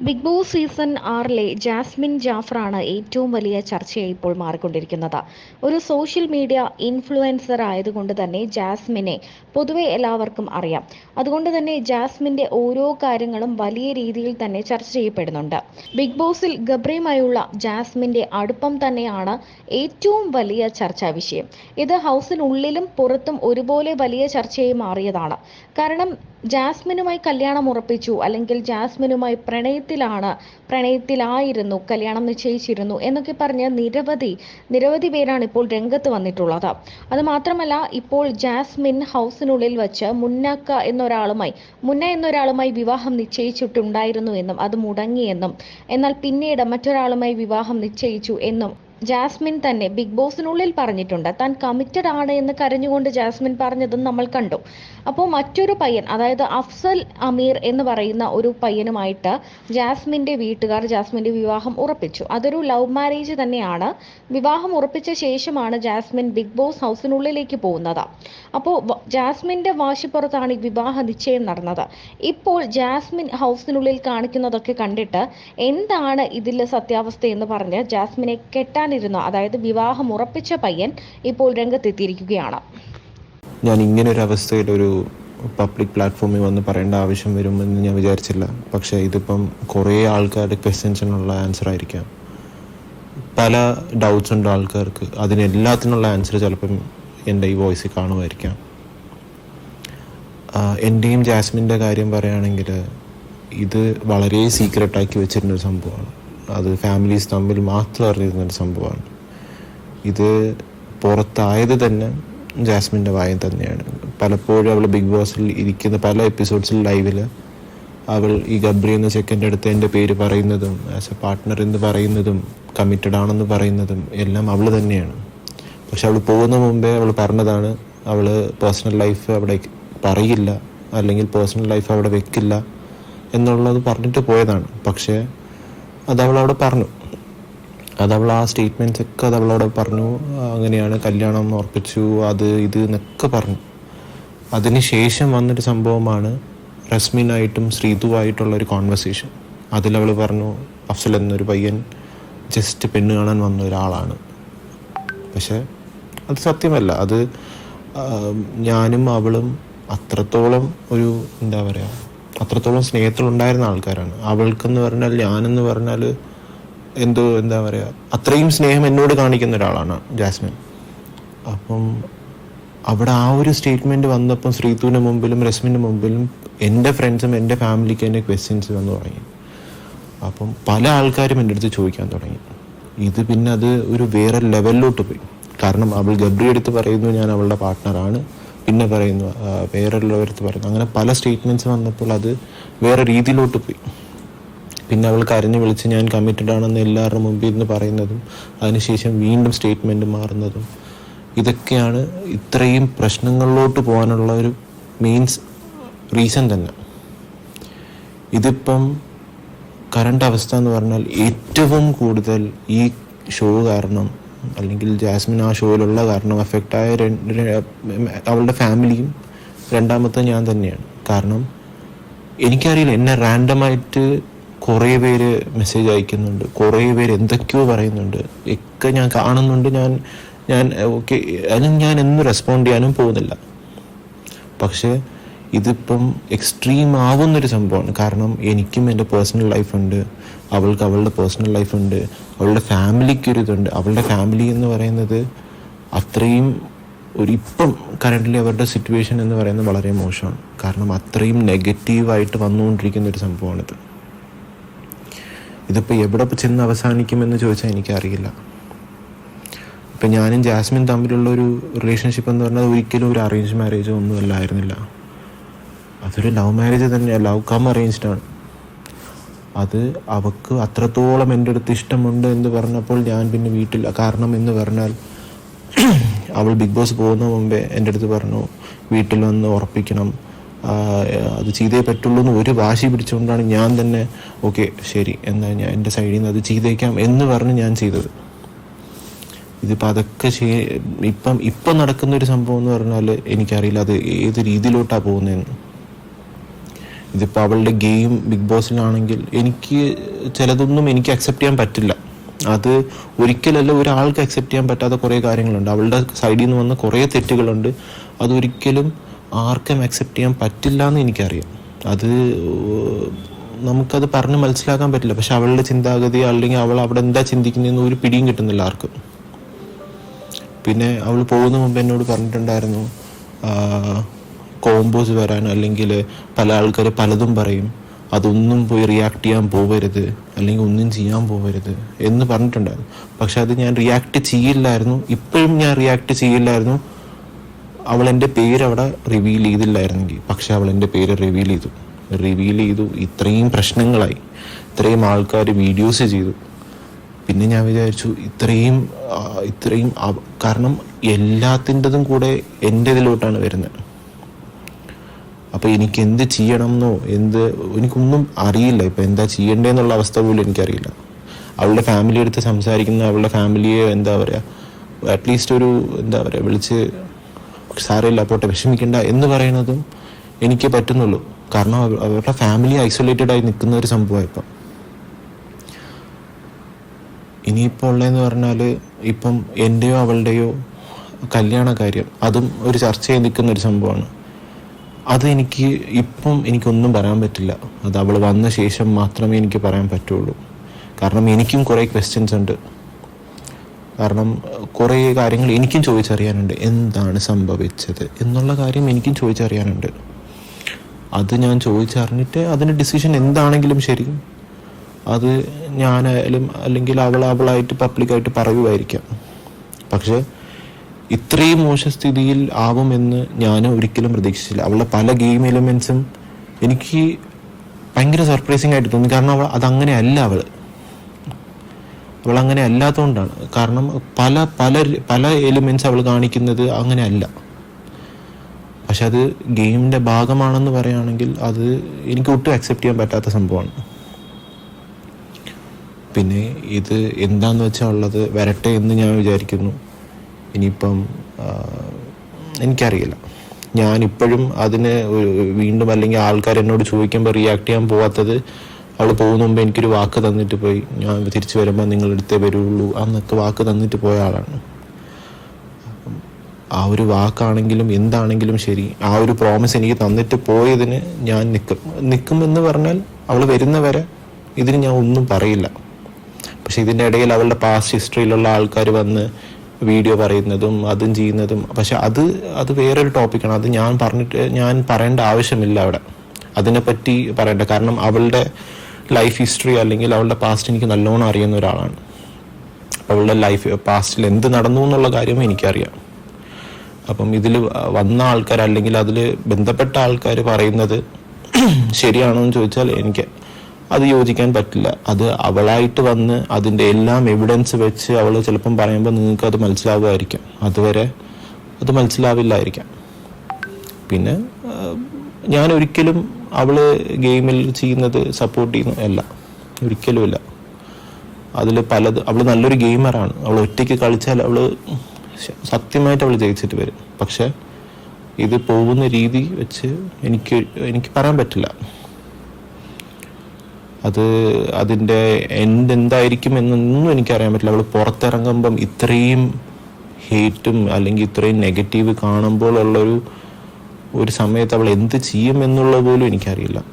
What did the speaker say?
Big Boss season ആറിലെ ജാസ്മിൻ ജാഫറാണ് ഏറ്റവും വലിയ ചർച്ചയായി ഇപ്പോൾ മാറിക്കൊണ്ടിരിക്കുന്നത്. ഒരു സോഷ്യൽ മീഡിയ ഇൻഫ്ലുവൻസർ ആയതുകൊണ്ട് തന്നെ ജാസ്മിനെ പൊതുവെ എല്ലാവർക്കും അറിയാം. അതുകൊണ്ട് തന്നെ ജാസ്മിന്റെ ഓരോ കാര്യങ്ങളും വലിയ രീതിയിൽ തന്നെ ചർച്ച ചെയ്യപ്പെടുന്നുണ്ട്. ബിഗ് ബോസിൽ ഗബ്രിയുമായുള്ള ജാസ്മിന്റെ അടുപ്പം തന്നെയാണ് ഏറ്റവും വലിയ ചർച്ചാ വിഷയം. ഇത് ഹൗസിനുള്ളിലും പുറത്തും ഒരുപോലെ വലിയ ചർച്ചയായി മാറിയതാണ്. കാരണം ജാസ്മിനുമായി കല്യാണം ഉറപ്പിച്ചു. അല്ലെങ്കിൽ ജാസ്മിനുമായി പ്രണയത്തിലാണ് പ്രണയത്തിലായിരുന്നു കല്യാണം നിശ്ചയിച്ചിരുന്നു എന്നൊക്കെ പറഞ്ഞ് നിരവധി നിരവധി പേരാണ് ഇപ്പോൾ രംഗത്ത് വന്നിട്ടുള്ളത്. അത് മാത്രമല്ല ഇപ്പോൾ ജാസ്മിൻ ഹൗസിനുള്ളിൽ വച്ച് മുന്നക്ക എന്നൊരാളുമായി മുന്ന എന്നൊരാളുമായി വിവാഹം നിശ്ചയിച്ചിട്ടുണ്ടായിരുന്നു എന്നും അത് മുടങ്ങിയെന്നും എന്നാൽ പിന്നീട് മറ്റൊരാളുമായി വിവാഹം നിശ്ചയിച്ചു എന്നും ജാസ്മിൻ തന്നെ ബിഗ് ബോസിനുള്ളിൽ പറഞ്ഞിട്ടുണ്ട്. താൻ കമ്മിറ്റഡ് ആണ് എന്ന് കരഞ്ഞുകൊണ്ട് ജാസ്മിൻ പറഞ്ഞതും നമ്മൾ കണ്ടു. അപ്പോൾ മറ്റൊരു പയ്യൻ അതായത് അഫ്സൽ അമീർ എന്ന് പറയുന്ന ഒരു പയ്യനുമായിട്ട് ജാസ്മിന്റെ വീട്ടുകാർ ജാസ്മിന്റെ വിവാഹം ഉറപ്പിച്ചു. അതൊരു ലവ് മാരേജ് തന്നെയാണ്. വിവാഹം ഉറപ്പിച്ച ശേഷമാണ് ജാസ്മിൻ ബിഗ് ബോസ് ഹൗസിനുള്ളിലേക്ക് പോകുന്നത്. അപ്പോൾ ജാസ്മിന്റെ വാശിപ്പുറത്താണ് ഈ വിവാഹ നിശ്ചയം നടന്നത്. ഇപ്പോൾ ജാസ്മിൻ ഹൗസിനുള്ളിൽ കാണിക്കുന്നതൊക്കെ കണ്ടിട്ട് എന്താണ് ഇതിലെ സത്യാവസ്ഥ എന്ന് പറഞ്ഞ് ജാസ്മിനെ കെട്ടാനിരുന്ന അതായത് വിവാഹം ഉറപ്പിച്ച പയ്യൻ ഇപ്പോൾ രംഗത്തെത്തിയിരിക്കുകയാണ്. ഞാൻ ഇങ്ങനെ ഒരു അവസ്ഥയിൽ ഒരു പബ്ലിക് പ്ലാറ്റ്ഫോമിൽ വന്ന് പറയേണ്ട ആവശ്യം വരുമെന്ന് ഞാൻ വിചാരിച്ചില്ല. പക്ഷേ ഇതിപ്പം കുറേ ആൾക്കാരുടെ ക്വസ്റ്റ്യൻസിനുള്ള ആൻസർ ആയിരിക്കാം. പല ഡൗട്ട്സ് ഉണ്ട് ആൾക്കാർക്ക്. അതിനെല്ലാത്തിനുള്ള ആൻസർ ചിലപ്പം എന്റെ ഈ വോയിസിൽ കാണുമായിരിക്കാം. എന്റെയും ജാസ്മിന്റെ കാര്യം പറയുകയാണെങ്കിൽ ഇത് വളരെ സീക്രട്ടാക്കി വെച്ചിരുന്നൊരു സംഭവമാണ്. അത് ഫാമിലീസ് തമ്മിൽ മാത്രം അറിയുന്ന ഒരു സംഭവമാണ്. ഇത് പുറത്തായത് തന്നെ ജാസ്മിന്റെ വായം തന്നെയാണ്. പലപ്പോഴും അവൾ ബിഗ് ബോസിൽ ഇരിക്കുന്ന പല എപ്പിസോഡ്സിൽ ലൈവിൽ അവൾ ഈ ഗബ്രി എന്ന ചെക്കന്റെ അടുത്ത് എന്റെ പേര് പറയുന്നതും ആസ് എ പാർട്ട്ണർ എന്ന് പറയുന്നതും കമ്മിറ്റഡ് ആണെന്ന് പറയുന്നതും എല്ലാം അവൾ തന്നെയാണ്. പക്ഷെ അവൾ പോകുന്ന മുമ്പേ അവൾ പറഞ്ഞതാണ് അവൾ പേഴ്സണൽ ലൈഫ് അവിടെ പറയില്ല അല്ലെങ്കിൽ പേഴ്സണൽ ലൈഫ് അവിടെ വെക്കില്ല എന്നുള്ളത് പറഞ്ഞിട്ട് പോയതാണ്. പക്ഷേ അത് അവൾ അവിടെ പറഞ്ഞു. അത് അവൾ ആ സ്റ്റേറ്റ്മെന്റ്സ് ഒക്കെ അവളവിടെ പറഞ്ഞു. അങ്ങനെയാണ് കല്യാണം ഉറപ്പിച്ചു അത് ഇത് എന്നൊക്കെ പറഞ്ഞു. അതിന് ശേഷം വന്നൊരു സംഭവമാണ് റസ്മിനായിട്ടും ശ്രീതുവായിട്ടുള്ള ഒരു കോൺവെർസേഷൻ അതിലവൾ പറഞ്ഞു അഫ്സൽ എന്നൊരു പയ്യൻ ജസ്റ്റ് പെണ്ണ് കാണാൻ വന്ന ഒരാളാണ്. പക്ഷേ അത് സത്യമല്ല. അത് ഞാനും അവളും അത്രത്തോളം ഒരു എന്താ പറയുക അത്രത്തോളം സ്നേഹത്തിലുണ്ടായിരുന്ന ആൾക്കാരാണ്. അവൾക്കെന്ന് പറഞ്ഞാൽ ഞാനെന്ന് പറഞ്ഞാൽ എന്തോ എന്താ പറയുക അത്രയും സ്നേഹം എന്നോട് കാണിക്കുന്ന ഒരാളാണ് ജാസ്മിൻ. അപ്പം അവിടെ ആ ഒരു സ്റ്റേറ്റ്മെന്റ് വന്നപ്പം ശ്രീതുവിന്റെ മുമ്പിലും രശ്മിന്റെ മുമ്പിലും എന്റെ ഫ്രണ്ട്സും എന്റെ ഫാമിലിക്ക് എന്റെ ക്വസ്റ്റ്യൻസ് വന്ന് തുടങ്ങി. അപ്പം പല ആൾക്കാരും എന്റെ അടുത്ത് ചോദിക്കാൻ തുടങ്ങി. ഇത് പിന്നെ അത് ഒരു വേറെ ലെവലിലോട്ട് പോയി. കാരണം അവൾ ഗബ്രി എടുത്ത് പറയുന്നു ഞാൻ അവളുടെ പാർട്ട്ണറാണ് പിന്നെ പറയുന്നു വേറെയുള്ളവരത്ത് പറയുന്നു. അങ്ങനെ പല സ്റ്റേറ്റ്മെന്റ്സ് വന്നപ്പോൾ അത് വേറെ രീതിയിലോട്ട് പോയി. പിന്നെ അവൾ കരഞ്ഞു വിളിച്ച് ഞാൻ കമ്മിറ്റഡ് ആണെന്ന് എല്ലാവരുടെ മുമ്പിൽ നിന്ന് പറയുന്നതും അതിനുശേഷം വീണ്ടും സ്റ്റേറ്റ്മെന്റ് മാറുന്നതും ഇതൊക്കെയാണ് ഇത്രയും പ്രശ്നങ്ങളിലോട്ട് പോകാനുള്ള ഒരു മീൻസ് റീസൺ തന്നെ. ഇതിപ്പം കറണ്ട് അവസ്ഥ എന്ന് പറഞ്ഞാൽ ഏറ്റവും കൂടുതൽ ഈ ഷോ കാരണം അല്ലെങ്കിൽ ജാസ്മിൻ ആ ഷോയിലുള്ള കാരണം എഫക്റ്റ് ആയ രണ്ട് അവളുടെ ഫാമിലിയും രണ്ടാമത്തെ ഞാൻ തന്നെയാണ്. കാരണം എനിക്കറിയില്ല എന്നെ റാൻഡമായിട്ട് കുറേ പേര് മെസ്സേജ് അയക്കുന്നുണ്ട്. കുറേ പേര് എന്തൊക്കെയോ പറയുന്നുണ്ട്. ഒക്കെ ഞാൻ കാണുന്നുണ്ട്. ഞാൻ ഞാൻ ഓക്കെ അതിന് ഞാൻ എന്നും റെസ്പോണ്ട് ചെയ്യാനും പോകുന്നില്ല. പക്ഷേ ഇതിപ്പം എക്സ്ട്രീം ആവുന്നൊരു സംഭവമാണ്. കാരണം എനിക്കും എന്റെ പേഴ്സണൽ ലൈഫ് ഉണ്ട്. അവൾക്ക് അവളുടെ പേഴ്സണൽ ലൈഫ് ഉണ്ട്. അവളുടെ ഫാമിലിക്കൊരു ഇതുണ്ട്. അവളുടെ ഫാമിലി എന്ന് പറയുന്നത് അത്രയും ഒരു ഇപ്പം കറന്റ്ലി അവരുടെ സിറ്റുവേഷൻ എന്ന് പറയുന്നത് വളരെ മോശമാണ്. കാരണം അത്രയും നെഗറ്റീവായിട്ട് വന്നുകൊണ്ടിരിക്കുന്ന ഒരു സംഭവമാണിത്. ഇതിപ്പോൾ എവിടെ ചെന്ന് അവസാനിക്കുമെന്ന് ചോദിച്ചാൽ എനിക്കറിയില്ല. ഇപ്പം ഞാനും ജാസ്മിൻ തമ്മിലുള്ള ഒരു റിലേഷൻഷിപ്പ് എന്ന് പറഞ്ഞാൽ ഒരിക്കലും ഒരു അറേഞ്ച് മാരേജോ ഒന്നും അല്ലായിരുന്നില്ല. അതൊരു ലവ് മാരേജ് തന്നെയാണ് ലവ് കം അറേഞ്ച്ഡ് ആണ്. അത് അവക്ക് അത്രത്തോളം എന്റെ അടുത്ത് ഇഷ്ടമുണ്ട് എന്ന് പറഞ്ഞപ്പോൾ ഞാൻ പിന്നെ വീട്ടിൽ കാരണം എന്ന് പറഞ്ഞാൽ അവൾ ബിഗ് ബോസ് പോകുന്ന മുമ്പേ എന്റെ അടുത്ത് പറഞ്ഞു വീട്ടിൽ വന്ന് ഉറപ്പിക്കണം. അത് ചെയ്തേ പറ്റുള്ളൂ എന്ന് ഒരു വാശി പിടിച്ചുകൊണ്ടാണ് ഞാൻ തന്നെ ഓക്കെ ശരി എന്നാൽ ഞാൻ എന്റെ സൈഡിൽ നിന്ന് അത് ചെയ്തേക്കാം എന്ന് പറഞ്ഞ് ഞാൻ ചെയ്തത്. ഇതിപ്പോൾ അതൊക്കെ ചെയ്യ ഇപ്പം ഇപ്പം നടക്കുന്ന ഒരു സംഭവം എന്ന് പറഞ്ഞാൽ എനിക്കറിയില്ല അത് ഏത് രീതിയിലോട്ടാണ് പോകുന്നതെന്ന്. ഇതിപ്പോൾ അവളുടെ ഗെയിം ബിഗ് ബോസിലാണെങ്കിൽ എനിക്ക് ചിലതൊന്നും എനിക്ക് അക്സെപ്റ്റ് ചെയ്യാൻ പറ്റില്ല. അത് ഒരിക്കലല്ല ഒരാൾക്ക് അക്സെപ്റ്റ് ചെയ്യാൻ പറ്റാത്ത കുറേ കാര്യങ്ങളുണ്ട്. അവളുടെ സൈഡിൽ നിന്ന് വന്ന കുറേ തെറ്റുകളുണ്ട്. അതൊരിക്കലും ആർക്കും അക്സെപ്റ്റ് ചെയ്യാൻ പറ്റില്ല എന്ന് എനിക്കറിയാം. അത് നമുക്കത് പറഞ്ഞ് മനസ്സിലാക്കാൻ പറ്റില്ല. പക്ഷെ അവളുടെ ചിന്താഗതി അല്ലെങ്കിൽ അവൾ അവിടെ എന്താ ചിന്തിക്കുന്നതെന്ന് ഒരു പിടിയും കിട്ടുന്നില്ല ആർക്കും. പിന്നെ അവൾ പോകുന്ന മുമ്പ് എന്നോട് പറഞ്ഞിട്ടുണ്ടായിരുന്നു കോമ്പോസ് വരാൻ അല്ലെങ്കിൽ പല ആൾക്കാർ പലതും പറയും അതൊന്നും പോയി റിയാക്ട് ചെയ്യാൻ പോവരുത് അല്ലെങ്കിൽ ഒന്നും ചെയ്യാൻ പോവരുത് എന്ന് പറഞ്ഞിട്ടുണ്ടായിരുന്നു. പക്ഷെ അത് ഞാൻ റിയാക്ട് ചെയ്യില്ലായിരുന്നു. ഇപ്പോഴും ഞാൻ റിയാക്ട് ചെയ്യില്ലായിരുന്നു. അവൾ എന്റെ പേര് അവിടെ റിവീൽ ചെയ്തില്ലായിരുന്നെങ്കിൽ പക്ഷെ അവൾ എന്റെ പേര് റിവീൽ ചെയ്തു. റിവീൽ ചെയ്തു ഇത്രയും പ്രശ്നങ്ങളായി. ഇത്രയും ആൾക്കാർ വീഡിയോസ് ചെയ്തു. പിന്നെ ഞാൻ വിചാരിച്ചു ഇത്രയും ഇത്രയും കാരണം എല്ലാത്തിന്റെതും കൂടെ എന്റെ ഇതിലോട്ടാണ് വരുന്നത്. അപ്പോൾ എനിക്ക് എന്ത് ചെയ്യണമെന്നോ എന്ത് എനിക്കൊന്നും അറിയില്ല. ഇപ്പോൾ എന്താ ചെയ്യണ്ടേന്നുള്ള അവസ്ഥ പോലും എനിക്കറിയില്ല. അവളുടെ ഫാമിലി എടുത്ത് സംസാരിക്കുന്ന അവളുടെ ഫാമിലിയെ എന്താ പറയുക അറ്റ്ലീസ്റ്റ് ഒരു എന്താ പറയുക വിളിച്ച് സാരമില്ല പോട്ടെ വിഷമിക്കണ്ട എന്ന് പറയുന്നതും എനിക്ക് പറ്റുന്നുള്ളൂ. കാരണം അവ- അവരുടെ ഫാമിലി ഐസൊലേറ്റഡ് ആയി നിൽക്കുന്ന ഒരു സംഭവമാണ് ഇപ്പം. ഇനിയിപ്പോൾ ഉള്ളതെന്ന് പറഞ്ഞാൽ ഇപ്പം എന്റെയോ അവളുടെയോ കല്യാണ കാര്യം അതും ഒരു ചർച്ച ചെയ്ത് നിൽക്കുന്ന ഒരു സംഭവമാണ്. അത് എനിക്ക് ഇപ്പം എനിക്കൊന്നും പറയാൻ പറ്റില്ല. അത് അവൾ വന്ന ശേഷം മാത്രമേ എനിക്ക് പറയാൻ പറ്റുള്ളൂ. കാരണം എനിക്കും കുറേ ക്വസ്റ്റ്യൻസ് ഉണ്ട്. കാരണം കുറേ കാര്യങ്ങൾ എനിക്കും ചോദിച്ചറിയാനുണ്ട്. എന്താണ് സംഭവിച്ചത് എന്നുള്ള കാര്യം എനിക്കും ചോദിച്ചറിയാനുണ്ട്. അത് ഞാൻ ചോദിച്ചറിഞ്ഞിട്ട് അതിന്റെ ഡിസിഷൻ എന്താണെങ്കിലും ശരി. അത് ഞാനായാലും അല്ലെങ്കിൽ അവൾ അവളായിട്ട് പബ്ലിക്കായിട്ട് പറയുമായിരിക്കാം പക്ഷെ ഇത്രയും മോശ സ്ഥിതിയിൽ ആവുമെന്ന് ഞാൻ ഒരിക്കലും പ്രതീക്ഷിച്ചില്ല. അവളുടെ പല ഗെയിം എലിമെൻസും എനിക്ക് ഭയങ്കര സർപ്രൈസിങ് ആയിട്ട് തോന്നി. കാരണം അവൾ അതങ്ങനെ അല്ല അവൾ. അവൾ അങ്ങനെ അല്ലാത്തതുകൊണ്ടാണ് കാരണം പല പല പല എലിമെന്റ്സ് അവൾ കാണിക്കുന്നത് അങ്ങനെ അല്ല. പക്ഷെ അത് ഗെയിമിന്റെ ഭാഗമാണെന്ന് പറയുകയാണെങ്കിൽ അത് എനിക്ക് ഒട്ടും അക്സെപ്റ്റ് ചെയ്യാൻ പറ്റാത്ത സംഭവമാണ്. പിന്നെ ഇത് എന്താന്ന് വെച്ചാൽ ഉള്ളത് വരട്ടെ എന്ന് ഞാൻ വിചാരിക്കുന്നു. ഇനിയിപ്പം എനിക്കറിയില്ല. ഞാനിപ്പോഴും അതിന് വീണ്ടും അല്ലെങ്കിൽ ആൾക്കാർ എന്നോട് ചോദിക്കുമ്പോൾ റിയാക്ട് ചെയ്യാൻ പോവാത്തത് അവൾ പോകുന്ന മുമ്പ് എനിക്കൊരു വാക്ക് തന്നിട്ട് പോയി. ഞാൻ തിരിച്ചു വരുമ്പോൾ നിങ്ങൾ എടുത്തേ വരുള്ളൂ അന്നൊക്കെ വാക്ക് തന്നിട്ട് പോയ ആളാണ്. ആ ഒരു വാക്കാണെങ്കിലും എന്താണെങ്കിലും ശരി. ആ ഒരു പ്രോമിസ് എനിക്ക് തന്നിട്ട് പോയതിന് ഞാൻ നിൽക്കും നിൽക്കും എന്ന് പറഞ്ഞാൽ അവൾ വരുന്നവരെ ഇതിന് ഞാൻ ഒന്നും പറയില്ല. പക്ഷെ ഇതിന്റെ ഇടയിൽ അവളുടെ പാസ്റ്റ് ഹിസ്റ്ററിയിലുള്ള ആൾക്കാർ വന്ന് വീഡിയോ പറയുന്നതും അതും ചെയ്യുന്നതും. പക്ഷെ അത് അത് വേറൊരു ടോപ്പിക്കാണ് അത് ഞാൻ പറഞ്ഞിട്ട് ഞാൻ പറയേണ്ട ആവശ്യമില്ല അവിടെ. അതിനെപ്പറ്റി പറയണ്ട. കാരണം അവളുടെ ലൈഫ് ഹിസ്റ്ററി അല്ലെങ്കിൽ അവളുടെ പാസ്റ്റ് എനിക്ക് നല്ലോണം അറിയുന്ന ഒരാളാണ്. അവളുടെ ലൈഫ് പാസ്റ്റിൽ എന്ത് നടന്നു എന്നുള്ള കാര്യം എനിക്കറിയാം. അപ്പം ഇതിൽ വന്ന ആൾക്കാർ അല്ലെങ്കിൽ അതിൽ ബന്ധപ്പെട്ട ആൾക്കാർ പറയുന്നത് ശരിയാണോ എന്ന് ചോദിച്ചാൽ എനിക്ക് അത് യോജിക്കാൻ പറ്റില്ല. അത് അവളായിട്ട് വന്ന് അതിന്റെ എല്ലാം എവിഡൻസ് വെച്ച് അവൾ ചിലപ്പം പറയുമ്പോൾ നിങ്ങൾക്ക് അത് മനസ്സിലാവുമായിരിക്കും. അതുവരെ അത് മനസ്സിലാവില്ലായിരിക്കാം. പിന്നെ ഞാൻ ഒരിക്കലും അവൾ ഗെയിമിൽ ചെയ്യുന്നത് സപ്പോർട്ട് ചെയ്യുന്നു അല്ല. ഒരിക്കലുമില്ല. അതിൽ പലത് അവൾ നല്ലൊരു ഗെയിമറാണ്. അവൾ ഒറ്റയ്ക്ക് കളിച്ചാൽ അവൾ സത്യമായിട്ട് അവൾ ജയിച്ചിട്ട് വരും. പക്ഷേ ഇത് പോകുന്ന രീതി വെച്ച് എനിക്ക് എനിക്ക് പറയാൻ പറ്റില്ല. അത് അതിന്റെ എൻഡ് എന്തായിരിക്കും എന്നൊന്നും എനിക്കറിയാൻ പറ്റില്ല. അവൾ പുറത്തിറങ്ങുമ്പം ഇത്രയും ഹേറ്റും അല്ലെങ്കിൽ ഇത്രയും നെഗറ്റീവ് കാണുമ്പോൾ ഉള്ളൊരു ഒരു സമയത്ത് അവൾ എന്ത് ചെയ്യും എന്നുള്ളത് പോലും എനിക്കറിയില്ല.